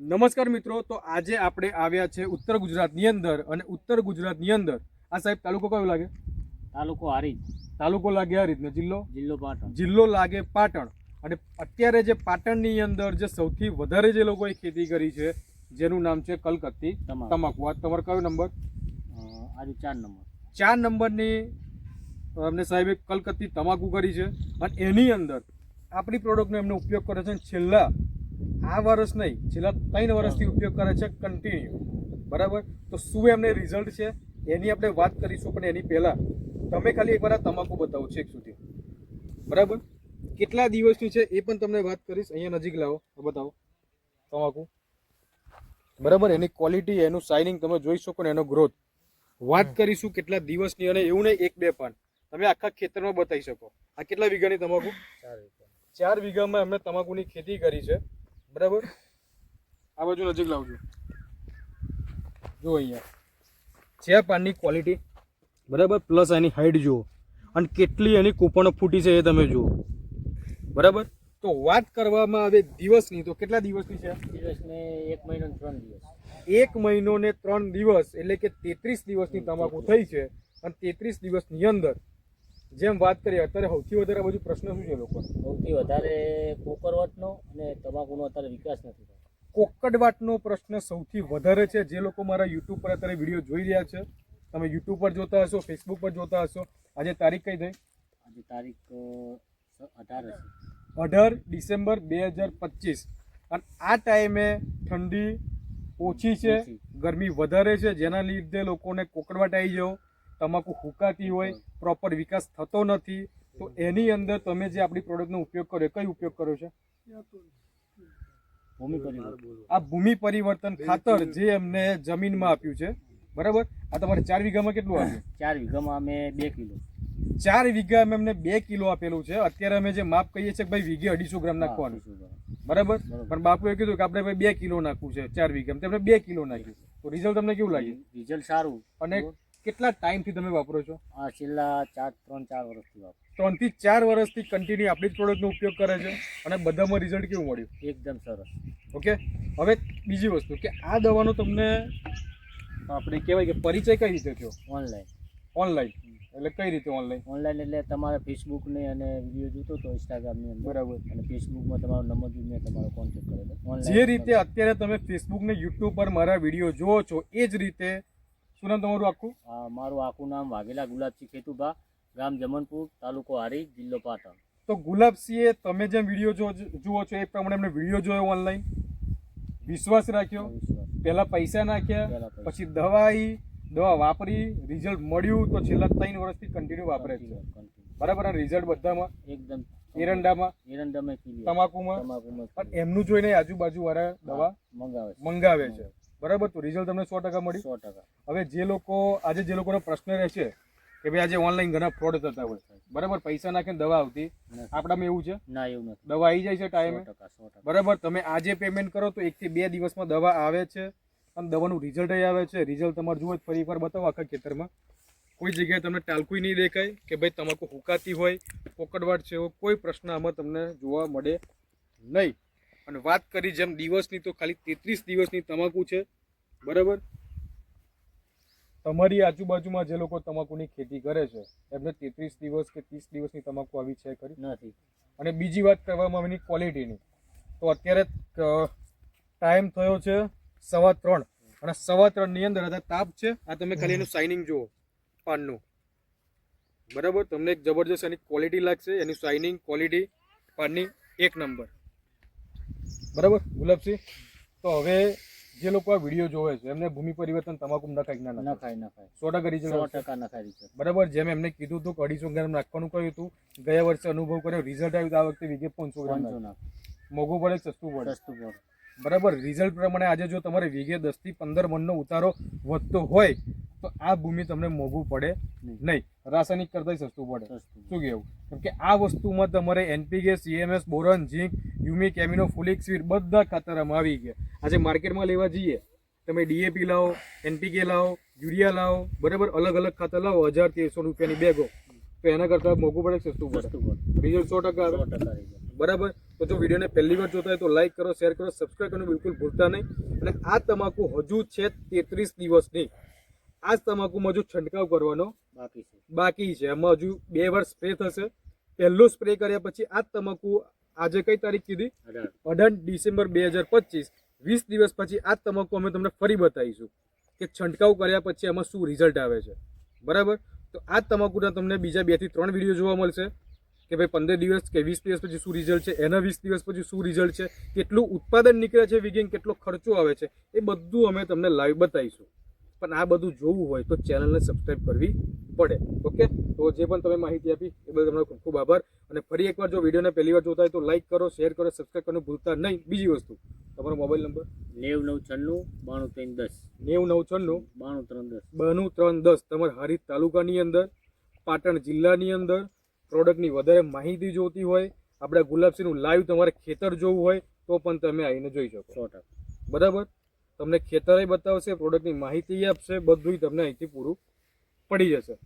નમસ્કાર મિત્રો તો આજે આપણે આવ્યા છે ઉત્તર ગુજરાતની અંદર અને ઉત્તર ગુજરાતની અંદર. આ સાહેબ તાલુકો કયો લાગે? તાલુકો હારીજ. તાલુકો લાગે આ રીતનો જિલ્લો? જિલ્લો પાટણ. જિલ્લો લાગે પાટણ. અને અત્યારે જે પાટણની અંદર જે સૌથી વધારે જે લોકોએ ખેતી કરી છે જેનું નામ છે કલકત્તી. તમાકુ. આ તમારો કયો નંબર? આજે ચાર નંબર. ચાર નંબરની અમને સાહેબે કલકત્તી તમાકુ કરી છે. અને એની અંદર આપણી પ્રોડક્ટનો એમનો ઉપયોગ કરે છે છેલ્લા આ વર્ષ નહીં છેલ્લા ત્રણ વર્ષથી ઉપયોગ કરે છે કન્ટિન્યુ બરાબર? તો શું એમને રિઝલ્ટ છે? એની આપણે વાત કરીશું પણ એની પહેલાં. તમે ખાલી એકવાર આ તમાકુ બતાવો છેક સુધી. બરાબર? કેટલા દિવસની છે એ પણ તમને વાત કરીશ અહીંયા નજીક લાવો બતાવો. તમાકુ. બરાબર? એની ક્વોલિટી એનું શાઇનિંગ તમે જોઈ શકો ને એનો ગ્રોથ વાત કરીશું કેટલા દિવસની અને એવું નહીં એક બે પાન તમે આખા ખેતરમાં બતાવી શકો. આ કેટલા વીઘાની તમાકુ? ચાર વીઘા. ચાર વીઘામાં એમણે તમાકુની ખેતી કરી છે. બરાબર? આ બાજુ નજીક લાવજો. જો અહીંયા. છે પાનની ક્વોલિટી બરાબર? પ્લસ એની હાઈટ જુઓ. અને કેટલી એની કૂપણો ફૂટી છે એ તમે જુઓ. બરાબર? તો વાત કરવામાં આવે દિવસની તો કેટલા દિવસની છે? દિવસને એક મહિનો ત્રણ દિવસ. એક મહિનો ને ત્રણ દિવસ એટલે કે તેત્રીસ દિવસની તમાકુ થઈ છે. અને તેત્રીસ દિવસની અંદર જેમ વાત કરીએ અત્યારે સૌથી વધારે બધું પ્રશ્ન શું છે લોકો સૌથી વધારે કોકરવટનો અને તમાકુનો અત્યારે વિકાસ નથી થતો કોકડવાટનો પ્રશ્ન સૌથી વધારે છે. જે લોકો મારા યુટ્યુબ પર અત્યારે વીડિયો જોઈ રહ્યા છે તમે યુટ્યુબ પર જોતા હશો ફેસબુક પર જોતા હશો આજે તારીખ કઈ થઈ? આજે તારીખ અઢાર અઢાર ડિસેમ્બર બે હજાર પચીસ. અને આ ટાઈમે ઠંડી ઓછી છે ગરમી વધારે છે જેના લીધે લોકોને કોકડવાટ આવી જાવ તમાકુ હુકાતી હોય પ્રોપર વિકાસ થતો નથી તો એની અંદર તમે જે આપણી પ્રોડક્ટનો ઉપયોગ કર્યો કઈ ઉપયોગ કર્યો છે? ભૂમિ પરિવર્તન. આ ભૂમિ પરિવર્તન ખાતર જે એમને જમીનમાં આપ્યું છે બરાબર? આ તમારે ચાર વીઘામાં કેટલું આપ્યું? ચાર વીઘામાં અમે બે કિલો. ચાર વીઘામાં એમને બે કિલો આપેલું છે. અત્યારે અમે જે માપ કહીએ છીએ કે ભાઈ વીઘે અઢીસો ગ્રામ નાખવાનું. બરાબર. પણ બાપુએ કીધું કે આપણે ભાઈ બે કિલો નાખવું છે ચાર વીઘામાં. તેમણે બે કિલો નાખ્યું. તો રિઝલ્ટ તમને કેવું લાગ્યું? રિઝલ્ટ સારું. અને કેટલા ટાઈમથી તમે વાપરો છો? આ છેલ્લા ચાર ત્રણ ચાર વર્ષથી વાપરું ત્રણથી ચાર વર્ષથી કન્ટિન્યુ આપણી જ પ્રોડક્ટનો ઉપયોગ કરે છે અને બધામાં રિઝલ્ટ કેવું મળ્યું? એકદમ સરસ. ઓકે? હવે બીજી વસ્તુ કે આ દવાનો તમને આપણે કહેવાય કે પરિચય કઈ રીતે થયો? ઓનલાઈન ઓનલાઈન એટલે કઈ રીતે ઓનલાઈન ઓનલાઈન એટલે તમારે ફેસબુકને અને વીડિયો જોતો હતો ઇન્સ્ટાગ્રામની અંદર. બરાબર. અને ફેસબુકમાં તમારો નંબર જોઈને મેં તમારો કોન્ટેક્ટ કરેલો. જે રીતે અત્યારે તમે ફેસબુક ને યુટ્યુબ પર મારા વીડિયો જુઓ છો એ જ રીતે શું નામ તમારું આખું? મારું આખું નામ વાઘેલા ગુલાબસિંહ ખેતુભા ગામ જમનપુર તાલુકો હારી જિલ્લો પાટણ. તો ગુલાબસિંહે તમે જેમ વીડિયો જો જુઓ છો એ પ્રમાણે એમને વીડિયો જોયો ઓનલાઈન વિશ્વાસ રાખ્યો? પહેલાં પૈસા નાખ્યા પછી દવા દવા વાપરી રિઝલ્ટ મળ્યું તો છેલ્લા ત્રણ વર્ષથી કન્ટિન્યુ વાપરે છે. બરાબર? રિઝલ્ટ બધામાં? એકદમ. એરંડામાં? એરંડામાં તમાકુમાં? પણ એમનું જોઈને આજુબાજુ વાળા દવા મંગાવે મંગાવે છે. બરાબર? તો રિઝલ્ટ તમને સો ટકા મળી. સો ટકા. હવે જે લોકો આજે જે લોકોનો પ્રશ્ન રહેશે કે ભાઈ આજે ઓનલાઈન ઘણા ફ્રોડ થતા હોય. બરાબર? પૈસા નાખીને દવા આવતી. આપણામાં એવું છે? ના એવું નથી. દવા આવી જાય છે ટાઈમે બરાબર? તમે આજે પેમેન્ટ કરો તો એકથી બે દિવસમાં દવા આવે છે અને દવાનું રિઝલ્ટ આવે છે. રિઝલ્ટ તમારે જુઓ ફરી એકવાર બતાવો આખા ખેતરમાં. કોઈ જગ્યાએ તમને ટાલકુય નહીં દેખાય કે ભાઈ તમાકુ હુકાતી હોય પોકડવાટ છે એવો કોઈ પ્રશ્ન આમાં તમને જોવા મળે નહીં. અને વાત કરી જેમ દિવસની તો ખાલી તેત્રીસ દિવસની તમાકુ છે. બરાબર? તમારી આજુબાજુમાં જે લોકો તમાકુની ખેતી કરે છે એમને તેત્રીસ દિવસ કે ત્રીસ દિવસની તમાકુ આવી છે ખરી? નથી. અને બીજી વાત કરવામાં આવે ક્વોલિટીની તો અત્યારે ટાઈમ થયો છે સવા ત્રણ. અને સવા ત્રણની અંદર અત્યારે તાપ છે. આ તમે ખાલી એનું શાઇનિંગ જુઓ પાનનું. બરાબર? તમને એક જબરજસ્ત એની ક્વોલિટી લાગશે. એની શાઇનિંગ ક્વોલિટી પાનની એક નંબર બરાબર? ગુલાબસિંહ તો હવે જે લોકો આ વીડિયો જોવે છે એમને ભૂમિ પરિવર્તન તમાકુ નખાય કે ના ખાય ના ખાય સો ટકા સો રિઝલ્ટ ટકા નખાય છે બરાબર? જેમ એમને કીધું હતું કે અઢીસો ગ્રામ નાખવાનું કહ્યું હતું ગયા વર્ષે અનુભવ કર્યો રિઝલ્ટ આવ્યું આ વખતે વીઘે પાંચસો ગ્રામ. નાખ પડે સસ્તું પડે? સસ્તું પડે. બરાબર? રિઝલ્ટ પ્રમાણે આજે જો તમારે વીઘે દસથી પંદર મણનો ઉતારો વધતો હોય તો આ ભૂમિ તમને મોંઘું પડે નહીં. રાસાયણિક કરતાં સસ્તું પડે. શું કહેવું? કેમ કે આ વસ્તુમાં તમારે NPK CMS boron zinc humic amino folic બધા ખાતર આમાં આવી ગયા. આજે માર્કેટમાં લેવા જઈએ તમે ડીએપી લાવો એનપીકે લાવો યુરિયા લાવો બરાબર? અલગ અલગ ખાતર લાવો હજાર તેરસો રૂપિયાની બેગો. તો એના કરતાં મોંઘું પડે સસ્તું પડે? સસ્તું પડે. રિઝલ્ટ સો ટકા બરાબર? તો જો વિડીયોને પહેલી વાર જોતા હોય તો લાઈક કરો શેર કરો સબસ્ક્રાઈબ કરવાનું બિલકુલ ભૂલતા નહીં. અને આ તમાકુ હજુ છે તેત્રીસ દિવસની. આ જ તમાકુમાં હજુ છંટકાવ કરવાનો બાકી છે. બાકી છે. એમાં હજુ બે વાર સ્પ્રે થશે. પહેલો સ્પ્રે કર્યા પછી આ તમાકુ આજે કઈ તારીખ કીધી? અઢાર. ડિસેમ્બર બે હજાર પચીસ. વીસ દિવસ પછી આ તમાકુ અમે તમને ફરી બતાવીશું કે છંટકાવ કર્યા પછી એમાં શું રિઝલ્ટ આવે છે. બરાબર? તો આ તમાકુના તમને બીજા બેથી ત્રણ વીડિયો જોવા મળશે. કે ભાઈ પંદર દિવસ કે વીસ દિવસ પછી શું રિઝલ્ટ છે એના વીસ દિવસ પછી શું રિઝલ્ટ છે કેટલું ઉત્પાદન નીકળે છે વિગિંગ કેટલો ખર્ચો આવે છે એ બધું અમે તમને લાઈવ બતાવીશું. પણ આ બધું જોવું હોય તો ચેનલને સબસ્ક્રાઈબ કરવી પડે ઓકે? તો જે પણ તમે માહિતી આપી એ બદલ તમારો ખૂબ ખૂબ આભાર. અને ફરી એકવાર જો વિડીયોને પહેલી વાર જોતા હોય તો લાઈક કરો શેર કરો સબસ્ક્રાઈબ કરવાનું ભૂલતા નહીં. બીજી વસ્તુ તમારો મોબાઈલ નંબર નેવ નવ છન્નું બાણું ત્રણ દસ. નેવું નવ છન્નું બાણું ત્રણ દસ. બાણું ત્રણ દસ. તમારા હારીજ તાલુકાની અંદર પાટણ જિલ્લાની અંદર પ્રોડક્ટની વધારે માહિતી જોતી હોય આપણે ગુલાબસિંહનું લાઈવ તમારે ખેતર જોવું હોય તો પણ તમે આવીને જોઈ શકો. બરાબર? તમને ખેતરે બતાવશે પ્રોડક્ટની માહિતી આપશે બધું તમને અહીંથી પૂરું પડી જશે.